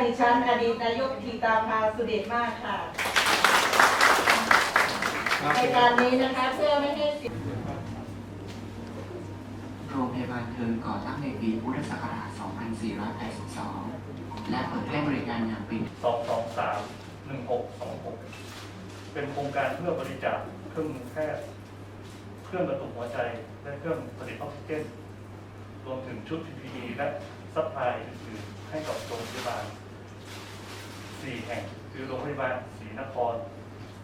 ดิฉันอดีตนายกทีตาภาสุเดชมากค่ะในการนี้นะคะเพื่อไม่ให้เสียโรงพยาบาลเทิงก่อตั้งในปีพุทธศักราช 2482 และเปิดให้บริการอย่างเป็นสองสองสามหนึ่งหกสองหกเป็นโครงการเพื่อบริจาคเครื่องมือแพทย์ เครื่องกระตุกหัวใจ และเครื่องผลิตออกซิเจน รวมถึงชุด PPE และซัพพลายอื่นๆให้กับโรงพยาบาล สี่แห่ง คือโรงพยาบาลศรีนคร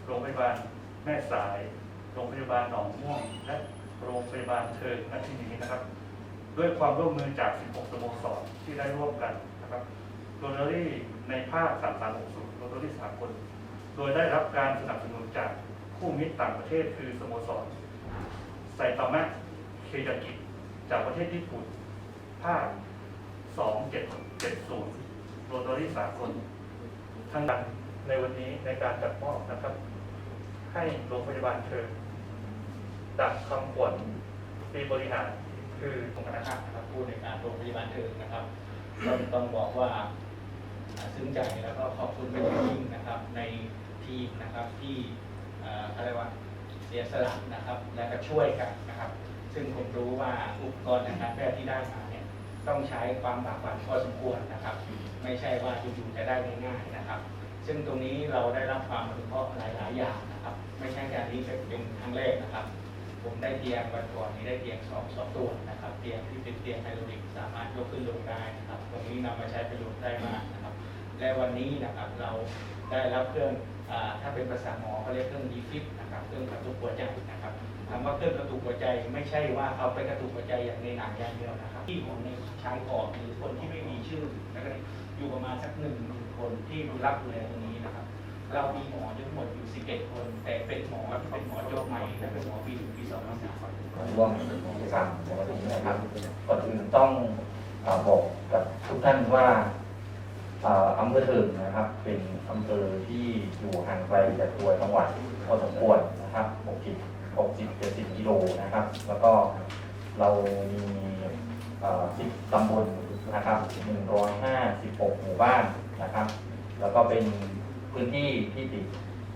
โรงพยาบาลแม่สาย โรงพยาบาลหนองม่วง และโรงพยาบาลเทิงณที่นี้นะครับ ด้วยความร่วมมือจาก 16 สโมสรที่ได้ร่วมกันนะครับโรตารี่ในภาค 3360โรตารี่สากลโดยได้รับการสนับสนุนจากคู่มิตรต่างประเทศคือสโมสรไซตามะเคยากิจากประเทศญี่ปุ่น ภาค 2770 โรตารี่สากล ทั้งนั้นในวันนี้ในการจัดมอบนะครับ ให้โรงพยาบาลเชิญดักคำขวัญปีบริหารคือตรงคณะครับนะครับผู้ในการโรงพยาบาลเถิงนะครับก็ต้องบอกว่าซึ้งใจแล้วก็ขอบคุณเป็นอย่างยิ่งนะครับ ในทีมนะครับที่อะไรว่าเสียสละนะครับ และก็ช่วยกันนะครับ ซึ่งผมรู้ว่าอุปกรณ์ทางการแพทย์ที่ได้มา ต้องใช้ความบากบั่นพอสมควรนะครับ ไม่ใช่ว่าอยู่ๆจะได้ง่ายๆนะครับ ซึ่งตรงนี้เราได้รับความอนุเคราะห์หลาย ๆ อย่างนะครับ ไม่ใช่การนี้เป็นครั้งแรกนะครับ ผมได้เตียงวันก่อนนี้ได้เตียงสองสองตัวนะครับ เตียงที่เป็นเตียงไฮดรอลิกสามารถยกขึ้นลงได้นะครับ ตรงนี้นำมาใช้ประโยชน์ได้มากนะครับ และวันนี้นะครับเราได้รับเครื่องอถ้าเป็นภาษาหมอเขาเรียกเครื่องดีฟิปนะครับเครื่องกระตุกหัวใจนะครับคำว่าเครื่องกระตุกหัวใจไม่ใช่ว่าเอาไปกระตุกหัวใจอย่างในหนังอย่างเดียวนะครับ ที่ของในชายขอบหรือคนที่ไม่มีชื่อนะครับอยู่ประมาณสักหนึ่งหมื่นคนที่รับดูแลตรงนี้นะครับ เรามีหมอทั้งหมดอยู่ 11 คน แต่เป็นหมอที่เป็นหมอจบใหม่และเป็นหมอปีหนึ่งปีสองปีสามร่วมกิจกรรมในวันนี้นะครับก่อนอื่นต้องบอกกับทุกท่านว่า อำเภอเถิงนะครับ เป็นอำเภอที่อยู่ห่างไกลจากตัวจังหวัดพอสมควรนะครับ60 60 70กิโลนะครับ แล้วก็เรามี10ตำบลนะครับ 156 หมู่บ้านนะครับ แล้วก็เป็นพื้นที่ที่ติด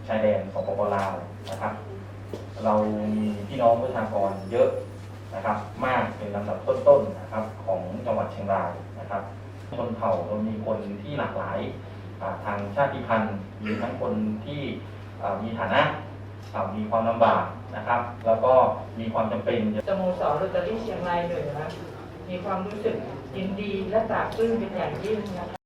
ชายแดนของปปลาวนะครับ เรามีพี่น้องประชากรเยอะนะครับ มากเป็นลำดับต้นๆนะครับ ชนเผ่าเรามีคนที่หลากหลายทางชาติพันธุ์มีทั้งคนที่มีฐานะอ่ามีความลำบากนะครับ แล้วก็มีความจำเป็นสโมสรโรตารี่เชียงรายเหนือมีความรู้สึกยินดีและปลาบปลื้มเป็นอย่างยิ่งนะคะ